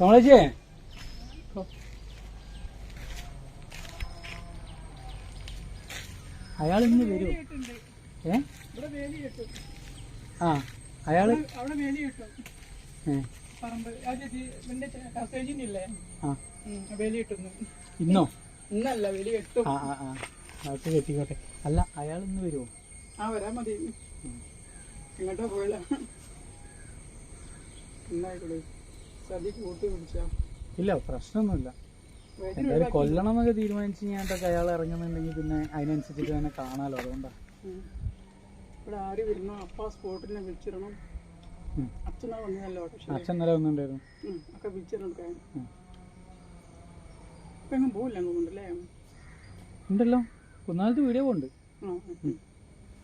കമലേച്ചേ അയാൾ ഇന്ന് വരുമോ ഏ? ആ അയാൾ അവിടെ വേലി കിട്ടും. പറമ്പ്. ആ ചേച്ചി നിന്റെ വേലി കിട്ടുന്നു. ഇന്നോ? ഇന്നല്ല വേലി കെട്ടും. ആ ആ കെട്ടിക്കോട്ടെ അല്ല അയാൾ ഇന്ന് വരുമോ ആ വരാൻ മതി. ഇങ്ങോട്ടോ പോയില്ല എന്നായിക്കോളെ ഇല്ല പ്രശ്നമൊന്നുമില്ല. എന്തായാലും കൊല്ലണം എന്നൊക്കെ തീരുമാനിച്ച് കഴിഞ്ഞാൽ അയാൾ ഇറങ്ങുന്നുണ്ടെങ്കിൽ പിന്നെ അതിനനുസരിച്ചിട്ട് തന്നെ കാണാലോ അതുകൊണ്ടാ. ഇവിടെ ആര് വരുന്നോ അപ്പ ആ സ്പോട്ടിനെ വിളിച്ചിടണം. ഉം. അച്ഛനാ വന്നതല്ലോ ഓട്ടോ അച്ഛൻ ഇന്നലെ വന്നിട്ടുണ്ടായിരുന്നു. ഒക്കെ വിളിച്ചിടണം ഉം. ഇപ്പൊ എങ്ങും പോവില്ല തോന്നുന്നുണ്ടല്ലേ ഉണ്ടല്ലോ. കുന്നാലത്ത് വീഡിയോ പോകുന്നുണ്ട്.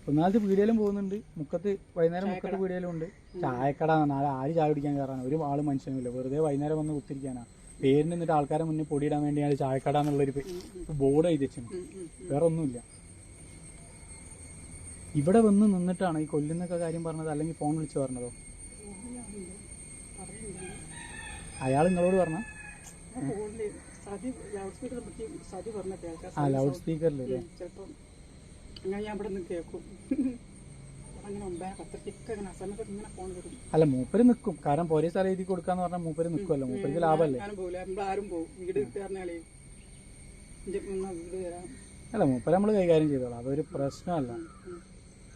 കുന്നാലത്ത് പീടികയിലും പോകുന്നുണ്ട്. മുക്കത്ത് വൈകുന്നേരം മുക്കത്ത് പീടികയിലും ഉണ്ട്. ചായക്കട നാളെ ആര് ചായ കുടിക്കാൻ കയറാണ് ഒരു ആൾ മനുഷ്യനുമില്ല. വെറുതെ വൈകുന്നേരം വന്ന് കുത്തിരിക്കാനാ. പേരിന് എന്നിട്ട് ആൾക്കാരെ മുന്നിൽ പൊടിയിടാൻ വേണ്ടിയാണ് ചായക്കട എന്നുള്ളൊരു ബോർഡ് എഴുതി വെച്ചു. വേറെ ഒന്നുമില്ല ഇവിടെ വന്ന് നിന്നിട്ടാണ് ഈ കൊല്ലുന്നൊക്കെ കാര്യം പറഞ്ഞത് അല്ലെങ്കിൽ ഫോൺ വിളിച്ച് പറഞ്ഞതോ? അയാൾ നിങ്ങളോട് പറഞ്ഞ? ആ ലൗഡ് സ്പീക്കറിലല്ലേ അങ്ങനെ ഞാൻ ഇവിടെ നിന്ന് കേൾക്കും. അല്ല മൂപ്പര് നിക്കും. കാരണം പോലീസ് സ്ഥലം എഴുതി കൊടുക്കാന്ന് പറഞ്ഞാൽ മൂപ്പര് നിൽക്കുമല്ലോ മൂപ്പർക്ക് ലാഭമല്ലേ? അല്ല മൂപ്പര് നമ്മൾ കൈകാര്യം ചെയ്തോളാം. അതൊരു പ്രശ്നമല്ല.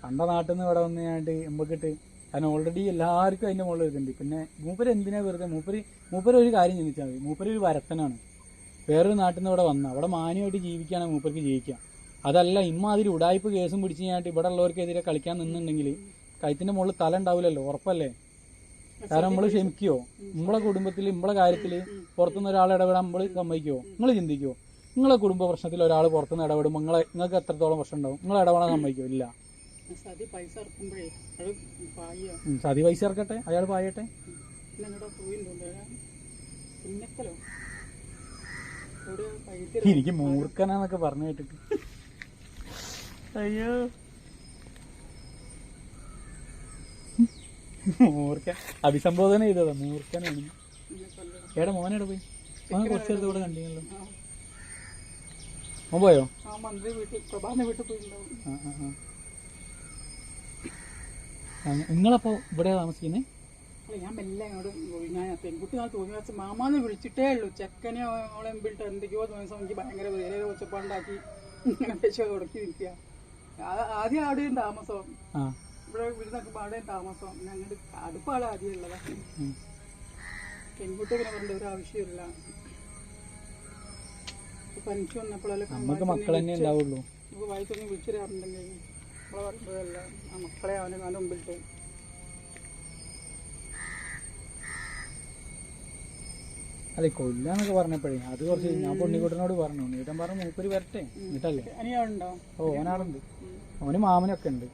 കണ്ട പണ്ട നാട്ടിൽ നിന്ന് ഇവിടെ വന്ന് ഞാണ്ട് കാരണം ഓൾറെഡി എല്ലാവർക്കും അതിന്റെ മുകളിൽ ഇതുണ്ട്. പിന്നെ മൂപ്പര് എന്തിനാ വെറുതെ? മൂപ്പര് മൂപ്പര് ഒരു കാര്യം ചിന്തിച്ചാൽ മതി. മൂപ്പര് ഒരു വരത്തനാണ്. വേറൊരു നാട്ടിൽ നിന്ന് ഇവിടെ വന്ന. അവിടെ മാന്യമായിട്ട് ജീവിക്കുകയാണെങ്കിൽ മൂപ്പർക്ക് ജീവിക്കാം. അതല്ല ഇമ്മാതിരി ഉടായ്പ കേസും പിടിച്ച് ഞാണ്ട് ഇവിടെ ഉള്ളവർക്കെതിരെ കളിക്കാൻ നിന്നുണ്ടെങ്കിൽ കൈത്തിന്റെ മുകളിൽ തല ഉണ്ടാവില്ലല്ലോ ഉറപ്പല്ലേ? കാരണം നമ്മൾ ക്ഷമിക്കുവോ നമ്മളെ കുടുംബത്തിൽ നമ്മളെ കാര്യത്തിൽ പുറത്തുനിന്ന് ഒരാൾ ഇടപെടാൻ നമ്മൾ സമ്മതിക്കുവോ നിങ്ങൾ ചിന്തിക്കുവോ നിങ്ങളെ കുടുംബ പ്രശ്നത്തിൽ ഒരാൾ പുറത്തുനിന്ന് ഇടപെടുമ്പോൾ നിങ്ങളെ നിങ്ങൾക്ക് എത്രത്തോളം പ്രശ്നം ഉണ്ടാവും? നിങ്ങൾ ഇടപെടാൻ സമ്മതിക്കോ? ഇല്ല. സതി പൈസ ഇറക്കട്ടെ അയാൾ പായട്ടെ. എനിക്ക് മൂർക്കനാന്നൊക്കെ പറഞ്ഞു കേട്ടിട്ട്. അയ്യോ. അഭിസംബോധന ചെയ്തതാ മൂർഖനാണ് എടാ മോനെവിടെ പോയി? മോനെ കുറച്ച് നേരത്തെ കൂടെ കണ്ടില്ലല്ലോ മോൻ പോയോ? നിങ്ങളപ്പോ ഇവിടെ താമസിക്കുന്നേ? ഞാൻ മെല്ലെ അങ്ങോട്ട് പെൺകുട്ടി നാളെ തോന്നി വെച്ച മാമാന്ന് വിളിച്ചിട്ടേ ഉള്ളൂ. ചെക്കനെ അവളെ എന്തൊക്കെയോ തോന്നിയ എനിക്ക് ഭയങ്കര വേറെ ഒച്ചപ്പാണ്ടാക്കി ഇങ്ങനെ വെച്ച് തുടക്കി നിൽക്കുക. ആദ്യം അവിടെയും താമസം ഇവിടെ വീട് നോക്കുമ്പോൾ അവിടെയും താമസം ഞങ്ങളുടെ അങ്ങോട്ട് അടുപ്പാണ് ആദ്യം ഉള്ളത്. പെൺകുട്ടി ഇങ്ങനെ പറഞ്ഞ ഒരു ആവശ്യമില്ല പനിച്ചു വന്നപ്പോഴെല്ലാം വയസ്സൊന്നും വിളിച്ചിരാറുണ്ടെങ്കിൽ നമ്മളെ മക്കളെ അവനെ അവന്റെ മുമ്പിലിട്ട് അല്ലെ കൊല്ലാന്നൊക്കെ പറഞ്ഞപ്പോഴേ. അത് കുറച്ച് ഞാൻ പൊണ്ണിക്കുട്ടനോട് പറഞ്ഞു നീട്ടൻ പറഞ്ഞു മൂപ്പര് വരട്ടെ എന്നിട്ടല്ലേ? ഓ ഓനാടുണ്ട് ഓന് മാമനൊക്കെ ഉണ്ട്.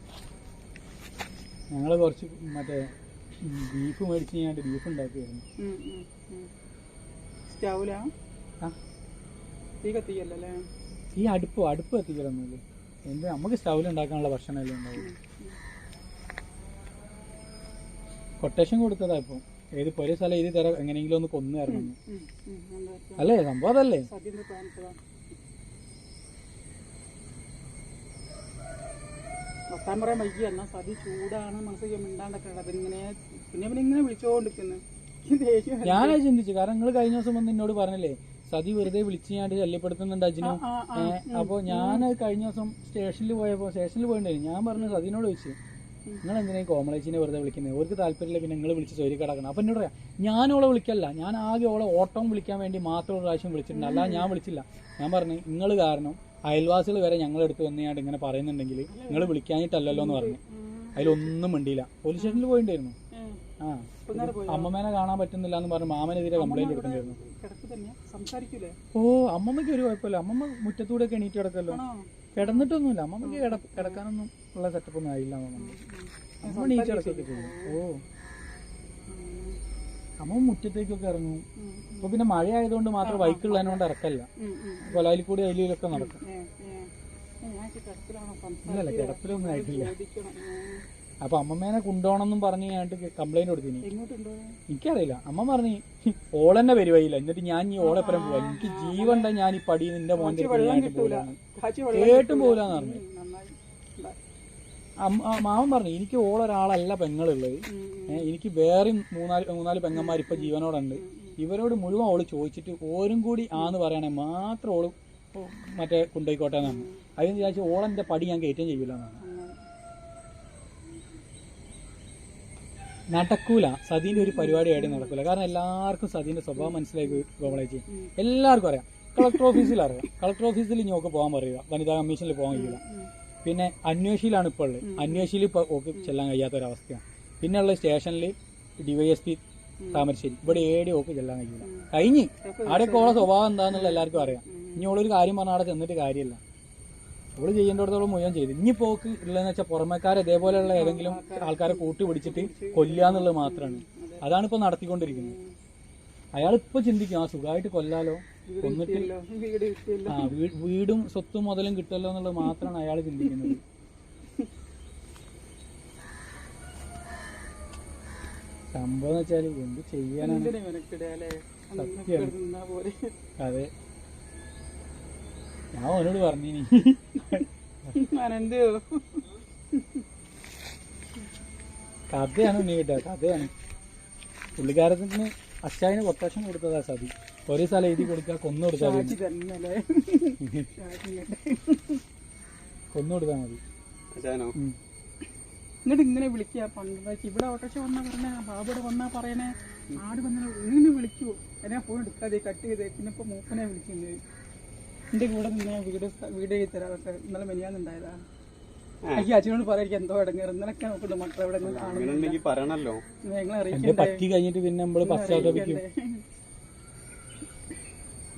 ഞങ്ങൾ കുറച്ച് മറ്റേ ബീഫ് മേടിച്ച് ഞാൻ ബീഫ് ഉണ്ടാക്കിയായിരുന്നു. ഈ അടുപ്പ് അടുപ്പ് എത്തിക്കലൊന്നുമില്ല എന്ത് നമുക്ക് സ്റ്റൗവിൽ ഉണ്ടാക്കാനുള്ള ഭക്ഷണമല്ലേ ഉണ്ടാവും കൊട്ടേഷൻ കൊടുത്തതാ ഇപ്പൊ. ഏത് പൊരേ സ്ഥലം ഏത് തരം എങ്ങനെയെങ്കിലും ഒന്ന് കൊന്നു തരണം അല്ലേ? സംഭവം അതല്ലേ? വർത്താൻ പറയാൻ വൈകി എന്നാ സതി ചൂടാണ് മനസ്സിൽ മിണ്ടാണ്ടൊക്കെ ഇങ്ങനെ പിന്നെ പിന്നെ ഇങ്ങനെ വിളിച്ചോണ്ടിരിക്കുന്നു. ഞാനത് ചിന്തിച്ചു. കാരണം നിങ്ങൾ കഴിഞ്ഞ ദിവസം വന്ന് എന്നോട് പറഞ്ഞില്ലേ സതി വെറുതെ വിളിച്ച് ഞാൻ ശല്യപ്പെടുത്തുന്നുണ്ട് അജിനു. ആ, ആ, അപ്പൊ ഞാൻ കഴിഞ്ഞ ദിവസം സ്റ്റേഷനിൽ പോയപ്പോ സ്റ്റേഷനിൽ പോയിട്ടുണ്ടായിരുന്നു ഞാൻ പറഞ്ഞു സതിനോട് ചോദിച്ചു. നിങ്ങൾ എന്തിനാ ഈ കോമളേച്ചിനെ വെറുതെ വിളിക്കുന്നത് അവർക്ക് താല്പര്യമില്ല പിന്നെ നിങ്ങൾ വിളിച്ച് ചോരി കിടക്കണം അപ്പൊ എന്നോട് പറയാം ഞാൻ ഓളെ വിളിക്കല്ല. ഞാൻ ആകെ ഓളെ ഓട്ടം വിളിക്കാൻ വേണ്ടി മാത്രം ഒരു പ്രാവശ്യം വിളിച്ചിട്ടുണ്ട്. അല്ല ഞാൻ വിളിച്ചില്ല. ഞാൻ പറഞ്ഞു നിങ്ങൾ കാരണം അയൽവാസികൾ വരെ ഞങ്ങളെടുത്ത് വന്നുകൊണ്ട് ഇങ്ങനെ പറയുന്നുണ്ടെങ്കിൽ നിങ്ങൾ വിളിക്കാനായിട്ടല്ലല്ലോ എന്ന് പറഞ്ഞു. അതിലൊന്നും മിണ്ടിയില്ല. പോലീസ് സ്റ്റേഷനിൽ പോയിട്ടുണ്ടായിരുന്നു. ആ അമ്മമേനെ അമ്മമ്മേനെ കാണാൻ പറ്റുന്നില്ല എന്ന് പറഞ്ഞ് മാമനെതിരെ കംപ്ലൈന്റ് സംസാരിക്കൂലേ? ഓ അമ്മമ്മയ്ക്ക് ഒരു കുഴപ്പമില്ല. അമ്മമ്മ മുറ്റത്തൂടെ ഒക്കെ എണീറ്റ് കിടക്കല്ലോ. കിടന്നിട്ടൊന്നുമില്ല. അമ്മമ്മക്ക് കിടക്കാനൊന്നും ഉള്ള സെറ്റപ്പ് ഒന്നും ആയില്ല അമ്മ കിടക്കൊക്കെ ചെയ്യും ഓ. അമ്മ മുറ്റത്തേക്കൊക്കെ ഇറങ്ങും. അപ്പൊ ഇപ്പൊ പിന്നെ മഴ ആയതുകൊണ്ട് മാത്രം ബൈക്കുള്ളതിനോണ്ട് ഇറക്കല്ല. കൊലായിൽ കൂടി അതിലൊക്കെ നടക്കും. ഇല്ലല്ല കിടപ്പിലൊന്നും ആയിട്ടില്ല. അപ്പൊ അമ്മമ്മേനെ കൊണ്ടുപോകണമെന്നും പറഞ്ഞ് ഞാനിട്ട് കംപ്ലൈന്റ് കൊടുത്തിനി. എനിക്കറിയില്ല. അമ്മ പറഞ്ഞു ഓളെന്നെ വരുവായില്ല എന്നിട്ട് ഞാൻ ഈ ഓളെപ്പുറം പോവാ? എനിക്ക് ജീവണ്ട ഞാൻ ഈ പടി നിന്റെ മോന്റെ വെള്ളം കേട്ടും. പോവില്ലാന്ന് പറഞ്ഞു ഉം, നന്നായി ഉണ്ടാ. അമ്മ- ആ മാമൻ പറഞ്ഞു എനിക്ക് ഓളൊരാളല്ല പെങ്ങളുള്ളത്. എനിക്ക് വേറെ മൂന്നാൽ മൂന്നാൽ പെങ്ങന്മാർ ഇപ്പൊ ജീവനോടുണ്ട്. ഇവരോട് മുഴുവൻ ഓൾ ചോദിച്ചിട്ട് ഓരും കൂടി ആന്ന് പറയണേ മാത്രം ഓൾ മറ്റേ കൊണ്ടുപോയിക്കോട്ടെ എന്നാണ്. അതിന് വിചാരിച്ചു ഓളെന്റെ പടി ഞാൻ കയറ്റം ചെയ്യൂല എന്നാണ്. നടക്കൂല. സതീന്റെ ഒരു പരിപാടി ആയിട്ട് നടക്കൂല. കാരണം എല്ലാവർക്കും സതീന്റെ സ്വഭാവം മനസ്സിലായി ഉം. എല്ലാവർക്കും അറിയാം. കളക്ടർ ഓഫീസിൽ അറിയാം. കളക്ടർ ഓഫീസിൽ ഇനി ഒക്കെ പോകാൻ പറയുക വനിതാ കമ്മീഷനിൽ പോകാൻ കഴിയില്ല. പിന്നെ അന്വേഷിയിലാണ് ഇപ്പോൾ ഉള്ളത്. അന്വേഷിയിൽ ഇപ്പോൾ ഓക്ക് ചെല്ലാൻ കഴിയാത്ത ഒരവസ്ഥയാണ് പിന്നെ ഉള്ള സ്റ്റേഷനിൽ ഡിവൈഎസ്പി താമരശ്ശേരി ഇവിടെ ഏടി ഓക്ക് ചെല്ലാൻ കഴിയില്ല കഴിഞ്ഞ്. ആടെയൊക്കെ ഓളെ സ്വഭാവം എന്താണെന്നുള്ള എല്ലാവർക്കും അറിയാം. ഇനി ഓളൊരു കാര്യം പറഞ്ഞാൽ അവിടെ ചെന്നിട്ട് കാര്യമില്ല. അവൾ ചെയ്യേണ്ടിടത്തോളം മുഴുവൻ ചെയ്തു. ഇനി പോക്ക് ഉള്ളതെന്ന് വെച്ചാൽ പുറമേക്കാരെ ഇതേപോലെയുള്ള ഏതെങ്കിലും ആൾക്കാരെ കൂട്ടി പിടിച്ചിട്ട് കൊല്ലുക എന്നുള്ളത് മാത്രമാണ്. അതാണ് ഇപ്പൊ നടത്തിക്കൊണ്ടിരിക്കുന്നത്. അയാൾ ഇപ്പൊ ചിന്തിക്കും ആ സുഖമായിട്ട് കൊല്ലാലോ. കൊന്നിട്ട്. ആ വീടും സ്വത്തും മുതലും കിട്ടല്ലോ എന്നുള്ളത് മാത്രമാണ് അയാൾ ചിന്തിക്കുന്നത്. സംഭവം എന്ന് വെച്ചാൽ എന്ത് ചെയ്യാനാണ്. അതെ. ഞാൻ അവനോട് പറഞ്ഞിനി. കഥയാണ് ഉണ്ണി കേട്ടോ കഥയാണ്. പുള്ളിക്കാരത്തിന് അച്ചായന് കൊട്ടേഷൻ കൊടുത്തതാ സതി. ഒരു സ്ഥലം എഴുതി കൊടുക്കുക കൊന്നു കൊടുത്താൽ മതി. കൊന്നു കൊടുത്താൽ മതി. എന്നിട്ട് ഇങ്ങനെ വിളിക്കുക പണ്ട് ഇവിടെ ഓട്ടോറിക്ഷ വന്നാ പറഞ്ഞ ബാബുടെ വന്നാ പറയണേ ആട് വന്ന ഇങ്ങനെ വിളിക്കൂ. എന്നെ ഫോൺ എടുക്കാതെ കട്ട് ചെയ്ത് പിന്നെ ഇപ്പൊ മൂപ്പനെ വിളിക്കുന്നത്. എന്റെ കൂടെ നിന്ന് ഞാൻ വീട് വീട് എഴുതി തരാതൊക്കെ ഇന്നലെ മെനിയാന്നുണ്ടായതാ എനിക്ക് അച്ഛനോട് പറയാം എന്തോ ഇടങ്ങേറ്. ഇന്നലൊക്കെ നോക്കുന്നു മക്കളെ എവിടെ കാണുന്നുണ്ടെങ്കിൽ പറയണല്ലോ. ഞങ്ങൾ അറിയിക്കും അറിയിക്കണ്ടേ പറ്റി കഴിഞ്ഞിട്ട് പിന്നെ നമ്മൾ പശ്ചാത്തപിക്കും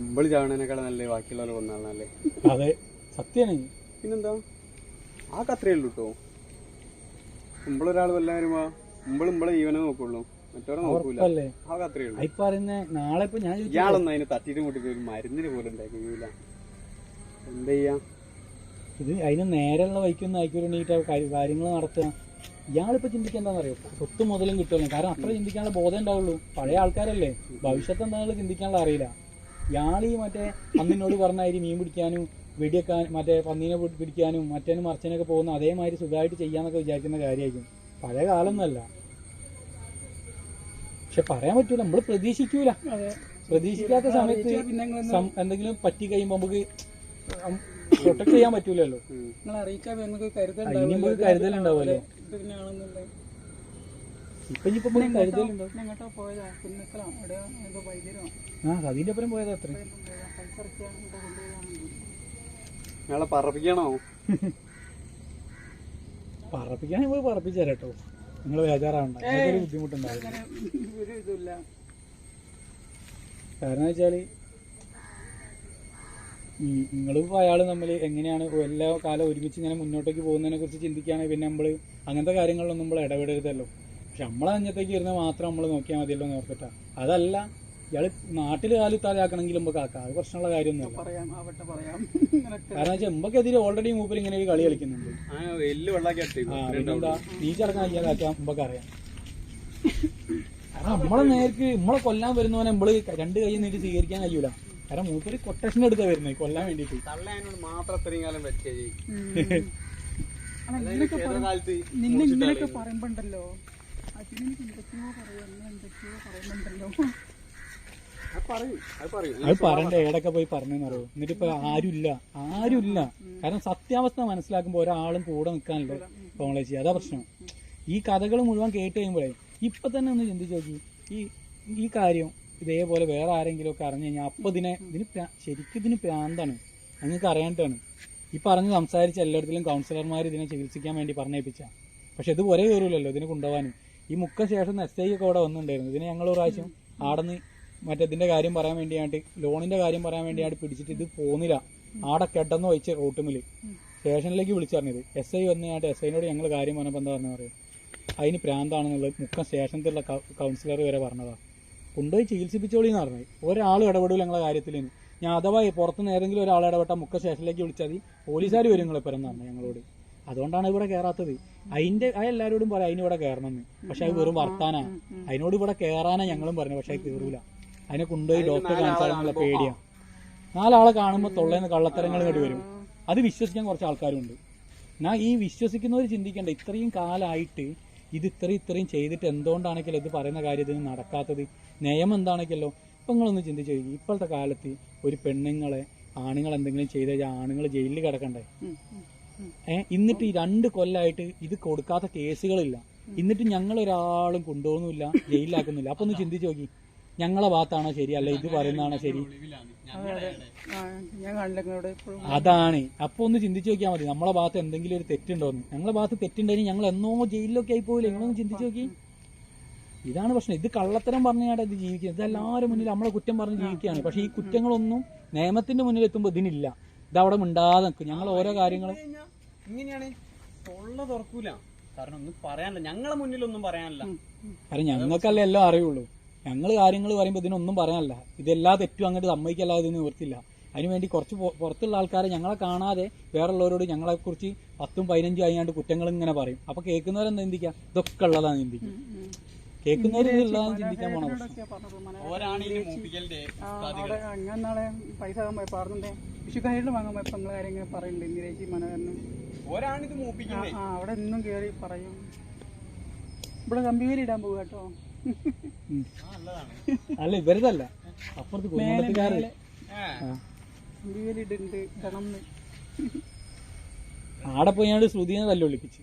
മുമ്പിൾ ചാവണേനേക്കാൾ നല്ല ബാക്കിയുള്ളവരെ കൊന്നാളല്ലേ? അതെ സത്യാണ്. പിന്നെന്താ? ആ കത്രയേ ഉള്ളൂ കേട്ടോ നമ്മളൊരാൾ വല്ല വരുമ്പോ മുമ്പിൾ മുമ്പളെ ജീവനെ നോക്കുള്ളൂ. മറ്റവരെ നോക്കൂല. ഉറപ്പല്ലേ? ആ കത്രയേ ഉള്ളൂ. ഈ പറയുന്ന നാളെ ഇപ്പൊ ഞാൻ ചോദിച്ചു ഇയാളൊന്നും അതിന് തട്ടിയിട്ട് മുട്ടിട്ട് ഒരു മരുന്നിന് പോലും ഉണ്ടാക്കിയില്ല. എന്താ ചെയ്യാ? ഇത് അതിന് നേരെയുള്ള വൈക്കൊന്നും ആയിക്കൊണ്ടിട്ട് കാര്യങ്ങൾ നടത്തുക. ഇയാളിപ്പോ ചിന്തിക്കേണ്ടെന്നറിയോ സ്വത്ത് മുതലും കിട്ടുമല്ലോ. കാരണം അത്ര ചിന്തിക്കാനുള്ള ബോധം ഉണ്ടാവുള്ളൂ. പഴയ ആൾക്കാരല്ലേ? ഭവിഷ്യത്ത് എന്താണെന്ന് ചിന്തിക്കാനുള്ള അറിയില്ല. ഇയാൾ ഈ മറ്റേ അന്നിനോട് പറഞ്ഞായി മീൻ പിടിക്കാനും വെടിയൊക്കെ മറ്റേ പന്നീനെ പിടി- പിടിക്കാനും മറ്റേനും മറച്ചനൊക്കെ പോകുന്ന അതേമാതിരി സുഖമായിട്ട് ചെയ്യാന്നൊക്കെ വിചാരിക്കുന്ന കാര്യമായിരിക്കും പഴയ കാലമൊന്നുമല്ല പക്ഷെ പറയാൻ പറ്റൂല നമ്മൾ പ്രതീക്ഷിക്കൂല പ്രതീക്ഷിക്കാത്ത സമയത്ത് എന്തെങ്കിലും പറ്റി കഴിയുമ്പോൾ നമുക്ക് പ്രൊട്ടക്ട് ചെയ്യാൻ പറ്റൂലല്ലോ ഉം. ആ അതിന്റെ അപ്പുറം പോയത് അത്ര. ഇയാളെ പറപ്പിക്കണോ? പറപ്പിക്കാൻ നമ്മൾ പറപ്പിച്ചു തരാം കേട്ടോ. നിങ്ങൾ ബേജാറാവണ്ട. ഒരു ബുദ്ധിമുട്ടുണ്ടാവില്ല കാരണം വെച്ചാൽ ഈ നിങ്ങളിപ്പോ അയാൾ തമ്മിൽ എങ്ങനെയാണ് എല്ലാ കാലം ഒരുമിച്ച് ഇങ്ങനെ മുന്നോട്ടേക്ക് പോകുന്നതിനെ കുറിച്ച് ചിന്തിക്കുകയാണെങ്കിൽ പിന്നെ നമ്മൾ അങ്ങനത്തെ കാര്യങ്ങളിലൊന്നും നമ്മൾ ഇടപെടരുതല്ലോ. പക്ഷെ നമ്മളെ അഞ്ഞത്തേക്ക് ഇരുന്ന് മാത്രം നമ്മൾ നോക്കിയാൽ മതിയല്ലോ എന്ന് ഓർത്തിട്ടാ. അതല്ല ഇയാൾ നാട്ടിൽ കാലിത്താലാക്കണമെങ്കിൽ നമുക്ക് ആക്കാം. അത് പ്രശ്നമുള്ള കാര്യമൊന്നുമല്ല. പറയാം ആവട്ടെ പറയാം. കാരണം വെച്ചാൽ എമ്പക്കെതിരെ ഓൾറെഡി മൂപ്പർ ഇങ്ങനെ ഒരു കളി കളിക്കുന്നുണ്ട്. ആ പിന്നെന്താ നീ ചെറുക്കാൻ ചെയ്യാതാക്കാൻ മുമ്പൊക്കെ അറിയാം. കാരണം നമ്മളെ നേർക്ക് നമ്മളെ കൊല്ലാൻ വരുന്നവനെ നമ്മൾ രണ്ട് കൈ നീട്ടി സ്വീകരിക്കാൻ കഴിയൂല. കാരണം മൂപ്പര് കൊട്ടേഷൻ എടുത്താ വരുന്നത് കൊല്ലാൻ വേണ്ടിട്ട്. നിന്നെ മാത്രം അത്രയും കാലം വെച്ചേ പറയുന്നുണ്ടല്ലോ അത് പറയണ്ടേ ഏടൊക്കെ പോയി പറഞ്ഞെന്നറിയോ? എന്നിട്ട് ഇപ്പൊ ആരുമില്ല ആരുമില്ല കാരണം സത്യാവസ്ഥ മനസ്സിലാക്കുമ്പോ ഒരാളും കൂടെ നിൽക്കാനല്ലോ കോളേജ് അതാ പ്രശ്നം. ഈ കഥകൾ മുഴുവൻ കേട്ട് കഴിയുമ്പോഴേ ഇപ്പൊ തന്നെ ഒന്ന് ചിന്തിച്ചു നോക്കി. ഈ ഈ കാര്യം ഇതേപോലെ വേറെ ആരെങ്കിലും ഒക്കെ അറിഞ്ഞു കഴിഞ്ഞാൽ അപ്പൊ ഇതിനെ ഇതിന് ശരിക്കും ഇതിന് പ്രാന്താണ്. നിങ്ങൾക്ക് അറിയാണ്ടാണ് ഈ പറഞ്ഞ് സംസാരിച്ച എല്ലായിടത്തിലും കൗൺസിലർമാർ ഇതിനെ ചികിത്സിക്കാൻ വേണ്ടി പറഞ്ഞേപ്പിച്ച. പക്ഷെ ഇത് ഒരേ കയറില്ലല്ലോ ഇതിനെ കൊണ്ടുപോകാൻ ഈ മുക്ക ശേഷം ഐ ഒക്കെ അവിടെ വന്നിട്ടുണ്ടായിരുന്നു. ഇതിന് ഞങ്ങൾ പ്രാവശ്യം ആടന്ന് മറ്റേതിന്റെ കാര്യം പറയാൻ വേണ്ടിയായിട്ട് ലോണിന്റെ കാര്യം പറയാൻ വേണ്ടിയായിട്ട് പിടിച്ചിട്ട് ഇത് പോകുന്നില്ല ആടെ കെട്ടെന്ന് വെച്ച് റോട്ടുമിൽ സ്റ്റേഷനിലേക്ക് വിളിച്ചറിഞ്ഞത്. എസ് ഐ വന്നിട്ട് എസ് ഐനോട് ഞങ്ങൾ കാര്യം പറഞ്ഞപ്പോൾ എന്താ പറഞ്ഞു പറയും അതിന് പ്രാന്താണെന്നുള്ളത് മുക്കം സ്റ്റേഷനിലുള്ള കൗൺസിലർ വരെ പറഞ്ഞതാ. കൊണ്ടുപോയി ചികിത്സിപ്പിച്ചോളി എന്ന് പറഞ്ഞത് ഒരാൾ ഇടപെടില്ല ഞങ്ങളെ കാര്യത്തിൽ ഞാൻ അഥവാ പുറത്തുനിന്ന് ഏതെങ്കിലും ഒരാൾ ഇടപെട്ടാൽ മുക്ക സ്റ്റേഷനിലേക്ക് വിളിച്ചാൽ മതി. പോലീസുകാർ വരും നിങ്ങളെ പറഞ്ഞു ഞങ്ങളോട്. അതുകൊണ്ടാണ് ഇവിടെ കേറാത്തത്. അതിന്റെ ആ എല്ലാരോടും പറയാം അതിന് ഇവിടെ കയറണമെന്ന് പക്ഷെ അത് വെറും വർത്താനാ. അതിനോട് ഇവിടെ കയറാനാ ഞങ്ങളും പറഞ്ഞു പക്ഷെ അത് കയറൂല അതിനെ കൊണ്ടുപോയി ഡോക്ടറെ കാണിച്ചാലുള്ള പേടിയാ. നാലാളെ കാണുമ്പോൾ തൊള്ളേന്ന് കള്ളത്തരങ്ങൾ ഇങ്ങോട്ട് വരും. അത് വിശ്വസിക്കാൻ കുറച്ച് ആൾക്കാരുണ്ട്. എന്നാ ഈ വിശ്വസിക്കുന്നവർ ചിന്തിക്കേണ്ട. ഇത്രയും കാലമായിട്ട് ഇത് ഇത്രയും ഇത്രയും ചെയ്തിട്ട് എന്തുകൊണ്ടാണെങ്കിലും ഇത് പറയുന്ന കാര്യം ഇതിന് നടക്കാത്തത്? നിയമം എന്താണെങ്കിലോ? ഇപ്പൊ നിങ്ങളൊന്ന് ചിന്തിച്ചു നോക്കി. ഇപ്പോഴത്തെ കാലത്ത് ഒരു പെണ്ണുങ്ങളെ ആണുങ്ങൾ എന്തെങ്കിലും ചെയ്ത ആണുങ്ങൾ ജയിലിൽ കിടക്കണ്ടേ. ഏഹ് എന്നിട്ട് ഈ രണ്ട് കൊല്ലമായിട്ട് ഇത് കൊടുക്കാത്ത കേസുകളില്ല. എന്നിട്ട് ഞങ്ങൾ ഒരാളും കൊണ്ടുപോകുന്നില്ല ജയിലിലാക്കുന്നില്ല. അപ്പൊ ഒന്ന് ചിന്തിച്ചു നോക്കി. ഞങ്ങളെ ഭാഗത്താണോ ശരി? അല്ല ഇത് പറയുന്നതാണോ ശരി? അതാണ്. അപ്പൊ ഒന്ന് ചിന്തിച്ചു നോക്കിയാൽ മതി. നമ്മളെ ഭാഗത്ത് എന്തെങ്കിലും ഒരു തെറ്റുണ്ടോന്ന്. ഞങ്ങളെ ഭാഗത്ത് തെറ്റുണ്ടെങ്കിൽ ഞങ്ങൾ എന്നോ ജയിലിലൊക്കെ ആയി പോകില്ല നിങ്ങളൊന്ന് ചിന്തിച്ചു നോക്കി. ഇതാണ് പ്രശ്നം. ഇത് കള്ളത്തരം പറഞ്ഞാണ് ഇത് ജീവിക്കുന്നത്. ഇത് എല്ലാവരും മുന്നിൽ നമ്മളെ കുറ്റം പറഞ്ഞ് ജീവിക്കുകയാണ്. പക്ഷെ ഈ കുറ്റങ്ങളൊന്നും നിയമത്തിന്റെ മുന്നിൽ എത്തുമ്പോൾ ഇതിനില്ല. ഇത് അവിടെ മിണ്ടാതെ നിൽക്കും. ഞങ്ങൾ ഓരോ കാര്യങ്ങളും ഇങ്ങനെയാണ്. തൊള്ള തുറക്കൂല. കാരണം ഒന്നും പറയാനില്ല. ഞങ്ങളെ മുന്നിലൊന്നും പറയാനില്ല. കാരണം ഞങ്ങൾക്കല്ലേ എല്ലാം അറിയുള്ളൂ. ഞങ്ങൾ കാര്യങ്ങൾ പറയുമ്പോൾ ഇതിനൊന്നും പറയാനല്ല. ഇതെല്ലാ തെറ്റും അങ്ങോട്ട് സമ്മതിക്കല്ലാതെ ഇതിന് നിവർത്തില്ല അതിനുവേണ്ടി കുറച്ച് പുറത്തുള്ള ആൾക്കാരെ ഞങ്ങളെ കാണാതെ വേറുള്ളവരോട് ഞങ്ങളെ കുറിച്ച് പത്തും പതിനഞ്ചും അതിനാണ്ട് കുറ്റങ്ങൾ ഇങ്ങനെ പറയും. അപ്പൊ കേൾക്കുന്നവരെന്താ ചിന്തിക്കുക ഇതൊക്കെ ഉള്ളതാണ് ചിന്തിക്കുക ചിന്തിക്കാൻ പോണ നാളെ പൈസ ആകാൻ പോയി പറഞ്ഞിട്ടേ വിഷു കയ്യിൽ വാങ്ങാൻ പോയപ്പോ നിങ്ങളെ കാര്യം ഇങ്ങനെ പറയുന്നുണ്ട് ഇന്ദിരേച്ചി മനോഹരനും? ആ അവിടെ ഇന്നും കേറി പറയും. ഇവിടെ കമ്പിവേലി ഇടാൻ പോകുക കേട്ടോ. അല്ല ഇവരതല്ല. അപ്പുറത്ത് കുടുംബത്തുകാര് ആ. കമ്പിവേലി ഇടുന്നുണ്ട്. ആടെ പോയാണ്ട് ശ്രുതിനെ തല്ലൊളിപ്പിച്ച്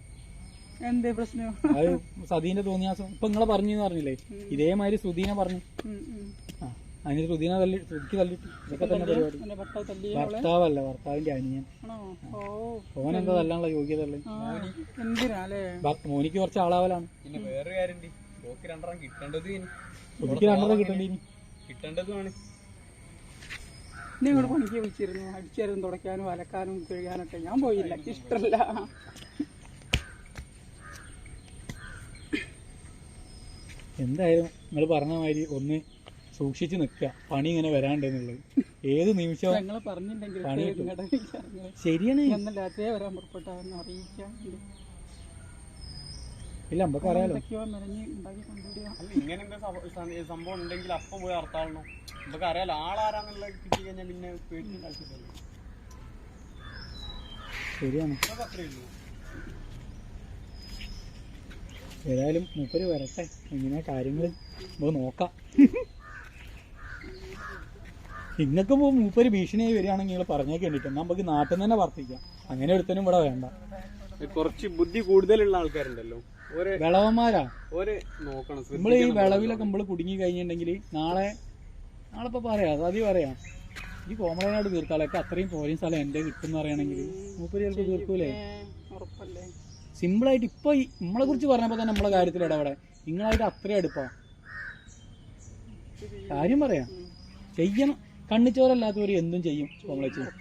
എന്തേ പ്രശ്നം? അത് സതീന്റെ തോന്നിയാസം ഇപ്പൊ നിങ്ങളെ പറഞ്ഞു പറഞ്ഞില്ലേ? ഇതേമാതിരി സുദീനെ പറഞ്ഞു. അതിന് സുദീന തല്ലി ശ്രുതിക്ക് തല്ലിട്ടു ഇതൊക്കെ തന്നെ പരിപാടി. ഭർത്താവല്ല ഭർത്താവിന്റെ അനിയൻ. ഓനെന്താ ഓ. ഓൻ എന്താ തല്ലാനുള്ള യോഗ്യത ഉള്ളത് ആ എന്തിനാ അല്ലേ? ഭ- മോനിക്ക് കുറച്ച് ആളാവലാണ്. പിന്നെ വേറെ കാര്യണ്ട്. ഓക്ക് രണ്ടെണ്ണം കിട്ടേണ്ടത് ഇനി. ശ്രുതിക്ക് രണ്ടെണ്ണം കിട്ടേണ്ടി ഇനി കിട്ടേണ്ടതുമാണ്. നീ ഇങ്ങോട്ട് പണിക്ക് വിളിച്ചിരുന്നു അടിച്ചാരും തുടക്കാനും അലക്കാനും കഴുകാനൊക്കെ. ഞാൻ പോയില്ല. ഇഷ്ടമല്ല എന്തായാലും നിങ്ങൾ പറഞ്ഞ മാതിരി ഒന്ന് സൂക്ഷിച്ചു നിൽക്കുക. പണി ഇങ്ങനെ വരാണ്ടെന്നുള്ളത്. ഏത് നിമിഷവും പണി കിട്ടും. ശരിയാണ്. ഇല്ല നമുക്ക് അറിയാലോ. ഇങ്ങനെ സംഭവം ഉണ്ടെങ്കിൽ അപ്പം പോയി അർത്താളണം നമുക്ക് അറിയാലോ ആളാരാന്നുള്ള കിട്ടി കഴിഞ്ഞാൽ പിന്നെ ശരിയാണ്. ഏതായാലും മൂപ്പര് വരട്ടെ. ഇങ്ങനെ കാര്യങ്ങൾ നമുക്ക് നോക്കാം. നിങ്ങൾക്ക് പോ മൂപ്പര് ഭീഷണിയായി വരികയാണെങ്കിൽ നിങ്ങൾ പറഞ്ഞേ കണ്ടിട്ട് നമുക്ക് നാട്ടിൽ നിന്ന് തന്നെ വർത്തിക്കാം. അങ്ങനെ ഒരുത്തനും ഇവിടെ വേണ്ട. കുറച്ച് ബുദ്ധി കൂടുതലുള്ള ആൾക്കാരുണ്ടല്ലോ. വിളവന്മാരാ? നമ്മൾ നമ്മൾ ഈ വിളവിലൊക്കെ നമ്മൾ കുടുങ്ങി കഴിഞ്ഞിട്ടുണ്ടെങ്കിൽ നാളെ നാളെ ഇപ്പൊ പറയാ അതാദ്യം പറയാം. ഈ കോമളനാട് തീർത്താളൊക്കെ അത്രയും പോരും സ്ഥലം എന്റെ കിട്ടും എന്ന് പറയുകയാണെങ്കിൽ മൂപ്പര് ചിലപ്പോൾ തീർക്കൂലേ? ഉറപ്പല്ലേ? സിമ്പിളായിട്ട് ഇപ്പൊ നമ്മളെ കുറിച്ച് പറഞ്ഞപ്പോ തന്നെ നമ്മളെ കാര്യത്തിൽ ഇടപെടെ നിങ്ങളായിട്ട് അത്രയും അടുപ്പാ കാര്യം പറയാം ചെയ്യണം കണ്ണിച്ചോരല്ലാത്തവർ എന്തും ചെയ്യും. ഉം.